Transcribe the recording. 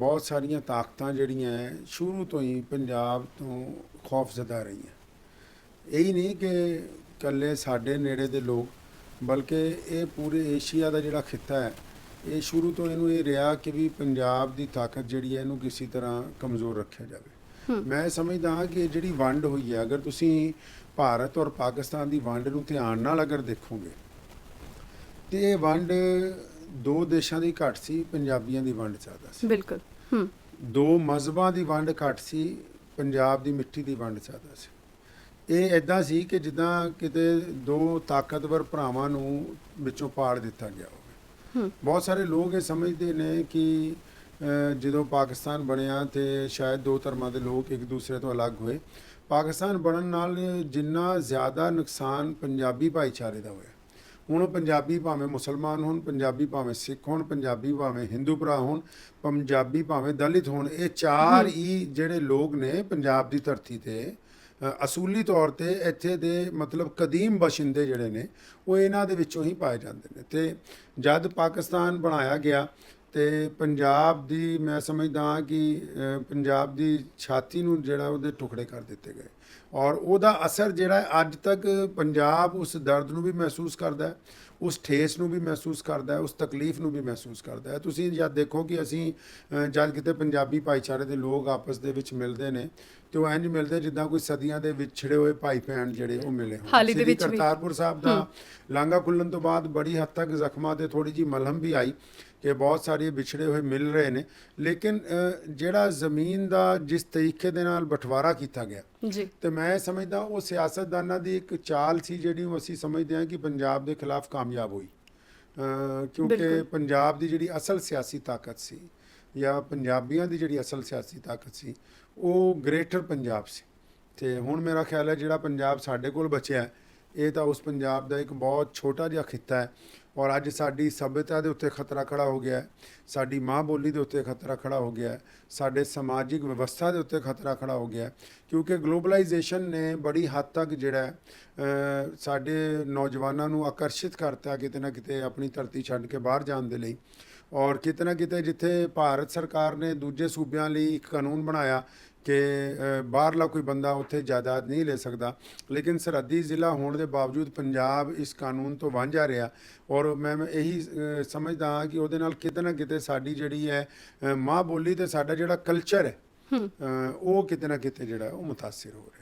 ਬਹੁਤ ਸਾਰੀਆਂ ਤਾਕਤਾਂ ਜਿਹੜੀਆਂ ਹੈ, ਸ਼ੁਰੂ ਤੋਂ ਹੀ ਪੰਜਾਬ ਤੋਂ ਖੌਫਜ਼ਦਾ ਰਹੀਆਂ। ਇਹ ਹੀ ਨਹੀਂ ਕਿ ਇਕੱਲੇ ਸਾਡੇ ਨੇੜੇ ਦੇ ਲੋਕ ਬਲਕਿ ਇਹ ਪੂਰੇ ਏਸ਼ੀਆ ਦਾ ਜਿਹੜਾ ਖਿੱਤਾ ਹੈ ਇਹ ਸ਼ੁਰੂ ਤੋਂ ਇਹਨੂੰ ਇਹ ਰਿਹਾ ਕਿ ਵੀ ਪੰਜਾਬ ਦੀ ਤਾਕਤ ਜਿਹੜੀ ਹੈ ਇਹਨੂੰ ਕਿਸੇ ਤਰ੍ਹਾਂ ਕਮਜ਼ੋਰ ਰੱਖਿਆ ਜਾਵੇ। ਮੈਂ ਸਮਝਦਾ ਹਾਂ ਕਿ ਇਹ ਜਿਹੜੀ ਵੰਡ ਹੋਈ ਹੈ ਅਗਰ ਤੁਸੀਂ ਭਾਰਤ ਔਰ ਪਾਕਿਸਤਾਨ ਦੀ ਵੰਡ ਨੂੰ ਧਿਆਨ ਨਾਲ ਅਗਰ ਦੇਖੋਗੇ ਤੇ ਇਹ ਵੰਡ ਦੋ ਦੇਸ਼ਾਂ ਦੀ ਘੱਟ ਸੀ ਪੰਜਾਬੀਆਂ ਦੀ ਵੰਡ ਜ਼ਿਆਦਾ ਸੀ। ਬਿਲਕੁਲ ਹੂੰ। ਦੋ ਮਜ਼ਹਬਾਂ ਦੀ ਵੰਡ ਘੱਟ ਸੀ ਪੰਜਾਬ ਦੀ ਮਿੱਟੀ ਦੀ ਵੰਡ ਜ਼ਿਆਦਾ ਸੀ। ਇਹ ਐਦਾਂ ਸੀ ਕਿ ਜਿੱਦਾਂ ਕਿਤੇ ਦੋ ਤਾਕਤਵਰ ਭਰਾਵਾਂ ਨੂੰ ਵਿੱਚੋਂ ਪਾੜ ਦਿੱਤਾ ਗਿਆ ਹੋਵੇ। ਹੂੰ। ਬਹੁਤ ਸਾਰੇ ਲੋਕ ਇਹ ਸਮਝਦੇ ਨੇ ਕਿ ਜਦੋਂ ਪਾਕਿਸਤਾਨ ਬਣਿਆ ਤੇ ਸ਼ਾਇਦ ਦੋ ਧਰਮਾਂ ਦੇ ਲੋਕ ਇੱਕ ਦੂਸਰੇ ਤੋਂ ਅਲੱਗ ਹੋਏ। ਪਾਕਿਸਤਾਨ ਬਣਨ ਨਾਲ ਜਿੰਨਾ ਜ਼ਿਆਦਾ ਨੁਕਸਾਨ ਪੰਜਾਬੀ ਭਾਈਚਾਰੇ ਦਾ ਹੋਇਆ। ਹੁਣ ਪੰਜਾਬੀ ਭਾਵੇਂ ਮੁਸਲਮਾਨ ਹੋਣ ਪੰਜਾਬੀ ਭਾਵੇਂ ਸਿੱਖ ਹੋਣ ਪੰਜਾਬੀ ਭਾਵੇਂ ਹਿੰਦੂ ਭਰਾ ਹੋਣ ਪੰਜਾਬੀ ਭਾਵੇਂ ਦਲਿਤ ਹੋਣ ਇਹ ਚਾਰ ਹੀ। ਜਿਹੜੇ ਲੋਕ ਨੇ ਪੰਜਾਬ ਦੀ ਧਰਤੀ ਤੇ ਅਸੂਲੀ ਤੌਰ ਤੇ ਇੱਥੇ ਦੇ ਮਤਲਬ ਕਦੀਮ ਬਸ਼ਿੰਦੇ ਜਿਹੜੇ ਨੇ ਉਹ ਇਹਨਾਂ ਦੇ ਵਿੱਚੋਂ ਹੀ ਪਾਏ ਜਾਂਦੇ ਨੇ। ਤੇ ਜਦ ਪਾਕਿਸਤਾਨ ਬਣਾਇਆ ਗਿਆ ਤੇ ਪੰਜਾਬ ਦੀ ਮੈਂ ਸਮਝਦਾ ਹਾਂ ਕਿ ਪੰਜਾਬ ਦੀ ਛਾਤੀ ਨੂੰ ਜਿਹੜਾ ਉਹਦੇ ਟੁਕੜੇ ਕਰ ਦਿੱਤੇ ਗਏ। ਔਰ ਉਹਦਾ ਅਸਰ ਜਿਹੜਾ ਅੱਜ ਤੱਕ ਪੰਜਾਬ ਉਸ ਦਰਦ ਨੂੰ ਵੀ ਮਹਿਸੂਸ ਕਰਦਾ ਹੈ, ਉਸ ਠੇਸ ਨੂੰ ਵੀ ਮਹਿਸੂਸ ਕਰਦਾ ਹੈ, ਉਸ ਤਕਲੀਫ ਨੂੰ ਵੀ ਮਹਿਸੂਸ ਕਰਦਾ ਹੈ। ਤੁਸੀਂ ਜਦ ਦੇਖੋ ਕਿ ਅਸੀਂ ਜਦ ਕਿਤੇ ਪੰਜਾਬੀ ਭਾਈਚਾਰੇ ਦੇ ਲੋਕ ਆਪਸ ਦੇ ਵਿੱਚ ਮਿਲਦੇ ਨੇ ਤੇ ਉਹ ਇੰਜ ਮਿਲਦੇ ਜਿੱਦਾਂ ਕੋਈ ਸਦੀਆਂ ਦੇ ਵਿਛੜੇ ਹੋਏ ਭਾਈ ਭੈਣ ਜਿਹੜੇ ਉਹ ਮਿਲੇ ਹੋਣ। ਹਾਲ ਦੇ ਵਿੱਚ ਵੀ। ਕਰਤਾਰਪੁਰ ਸਾਹਿਬ ਦਾ ਲਾਂਘਾ ਖੁੱਲਣ ਤੋਂ ਬਾਅਦ ਬੜੀ ਹੱਦ ਤੱਕ ਜ਼ਖਮਾਂ ਤੇ ਥੋੜੀ ਜੀ ਮਲਹਮ ਵੀ ਆਈ ਕਿ ਬਹੁਤ ਸਾਰੇ ਵਿਛੜੇ ਹੋਏ ਮਿਲ ਰਹੇ ਨੇ। ਲੇਕਿਨ ਜਿਹੜਾ ਜ਼ਮੀਨ ਦਾ ਜਿਸ ਤਰੀਕੇ ਦੇ ਨਾਲ ਬਟਵਾਰਾ ਕੀਤਾ ਗਿਆ ਜੀ। ਤੇ ਮੈਂ ਸਮਝਦਾ ਉਹ ਸਿਆਸਤਦਾਨਾਂ ਦੀ ਇੱਕ ਚਾਲ ਸੀ ਜਿਹੜੀ ਉਹ ਅਸੀਂ ਸਮਝਦੇ ਹਾਂ ਕਿ ਪੰਜਾਬ ਦੇ ਖਿਲਾਫ ਕਾਮਯਾਬ ਹੋਈ। ਕਿਉਂਕਿ। ਪੰਜਾਬ ਦੀ ਜਿਹੜੀ ਅਸਲ ਸਿਆਸੀ ਤਾਕਤ ਸੀ ਜਾਂ ਪੰਜਾਬੀਆਂ ਦੀ ਜਿਹੜੀ ਅਸਲ ਸਿਆਸੀ ਤਾਕਤ ਸੀ, ਉਹ ਗ੍ਰੇਟਰ ਪੰਜਾਬ ਸੀ। ਤੇ ਹੁਣ ਮੇਰਾ ਖਿਆਲ ਹੈ ਜਿਹੜਾ ਪੰਜਾਬ ਸਾਡੇ ਕੋਲ ਬਚਿਆ, ਇਹ ਤਾਂ ਉਸ ਪੰਜਾਬ ਦਾ ਇੱਕ ਬਹੁਤ ਛੋਟਾ ਜਿਹਾ ਖਿੱਤਾ ਹੈ। ਔਰ ਅੱਜ ਸਾਡੀ ਸਭਿਅਤਾ ਦੇ ਉੱਤੇ ਖਤਰਾ ਖੜਾ ਹੋ ਗਿਆ ਹੈ, ਸਾਡੀ ਮਾਂ ਬੋਲੀ ਦੇ ਉੱਤੇ ਖਤਰਾ ਖੜਾ ਹੋ ਗਿਆ ਹੈ, ਸਾਡੇ ਸਮਾਜਿਕ ਵਿਵਸਥਾ ਦੇ ਉੱਤੇ ਖਤਰਾ ਖੜਾ ਹੋ ਗਿਆ ਹੈ। ਕਿਉਂਕਿ ਗਲੋਬਲਾਈਜੇਸ਼ਨ ਨੇ ਬੜੀ ਹੱਦ ਤੱਕ ਜਿਹੜਾ ਸਾਡੇ ਨੌਜਵਾਨਾਂ ਨੂੰ ਆਕਰਸ਼ਿਤ ਕਰਤਾ ਕਿਤੇ ਨਾ ਕਿਤੇ ਆਪਣੀ ਧਰਤੀ ਛੱਡ ਕੇ ਬਾਹਰ ਜਾਣ ਦੇ ਲਈ। ਔਰ ਕਿਤੇ ਨਾ ਕਿਤੇ ਜਿੱਥੇ ਭਾਰਤ ਸਰਕਾਰ ਨੇ ਦੂਜੇ ਸੂਬਿਆਂ ਲਈ ਇੱਕ ਕਾਨੂੰਨ ਬਣਾਇਆ ਕਿ ਬਾਹਰਲਾ ਕੋਈ ਬੰਦਾ ਉੱਥੇ ਜਾਇਦਾਦ ਨਹੀਂ ਲੈ ਸਕਦਾ। ਲੇਕਿਨ ਸਰਹੱਦੀ ਜ਼ਿਲ੍ਹਾ ਹੋਣ ਦੇ ਬਾਵਜੂਦ ਪੰਜਾਬ ਇਸ ਕਾਨੂੰਨ ਤੋਂ ਵਾਂਝਾ ਰਿਹਾ। ਔਰ ਮੈਂ ਇਹੀ ਸਮਝਦਾ ਹਾਂ ਕਿ ਉਹਦੇ ਨਾਲ ਕਿਤੇ ਨਾ ਕਿਤੇ ਸਾਡੀ ਜਿਹੜੀ ਹੈ ਮਾਂ ਬੋਲੀ ਤੇ ਸਾਡਾ ਜਿਹੜਾ ਕਲਚਰ ਹੈ ਉਹ ਕਿਤੇ ਨਾ ਕਿਤੇ ਜਿਹੜਾ ਉਹ ਮੁਤਾਸਿਰ ਹੋ ਰਿਹਾ।